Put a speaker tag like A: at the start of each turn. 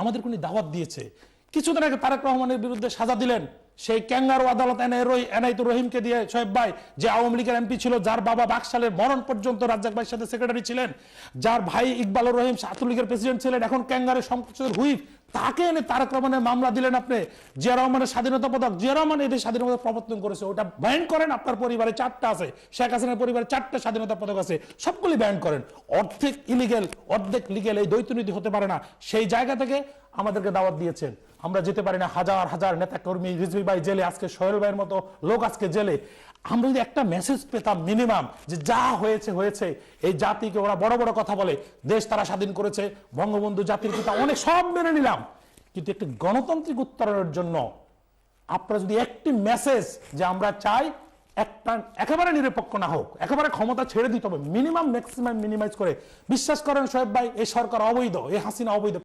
A: আমাদের কোন দাওয়াত দিয়েছে। কিছুদিন আগে তারেক রহমানের বিরুদ্ধে সাজা দিলেন। সেই ক্যাঙ্গারু আদালত এনায়তুর রহিমকে দিয়ে, সোহেব ভাই, যে আওয়ামী লীগের এমপি ছিল, যার বাবা বাকশালের মরণ পর্যন্ত রাজ্জাক ভাইয়ের সাথে সেক্রেটারি ছিলেন, যার ভাই ইকবালুর রহিম ছাত্রলীগের প্রেসিডেন্ট ছিলেন, এখন ক্যাঙ্গারের সংসদের হুইপ তাকে এনে তারেক রহমানের মামলা দিলেন আপনি। জিয়া রহমানের স্বাধীনতা পদক, জিয়া রহমান এদের স্বাধীনতা প্রবর্তন করেছে, ওটা ব্যান করেন আপনার পরিবারে চারটা আছে। শেখ হাসিনার পরিবারে চারটা স্বাধীনতা পদক আছে, সবগুলি ব্যান করেন। অর্ধেক ইলিগেল অর্ধেক লিগেল এই দ্বৈত নীতি হতে পারে না। সেই জায়গা থেকে আমাদেরকে দাওয়াত দিয়েছেন। আমরা যেতে পারি না হাজার হাজার নেতা কর্মী রিজভি ভাই জেলে, আজকে সোহেল ভাইয়ের মতো লোক আজকে জেলে। আমরা যদি একটা মেসেজ পেতাম মিনিমাম যে যা হয়েছে হয়েছে, এই জাতিকে ওরা বড় বড় কথা বলে, দেশ তারা স্বাধীন করেছে, বঙ্গবন্ধু জাতির পিতা, অনেক সব মেনে নিলাম। কিন্তু একটি গণতান্ত্রিক উত্তরণের জন্য আপনারা যদি একটি মেসেজ যে আমরা চাই একটা, একেবারে নিরপেক্ষ না হোক, একেবারে ক্ষমতা ছেড়ে দিতে হবে মিনিমাম ম্যাক্সিমাম মিনিমাইজ করে, বিশ্বাস করেন সোহেব ভাই, এই সরকার অবৈধ, এই হাসিনা অবৈধ।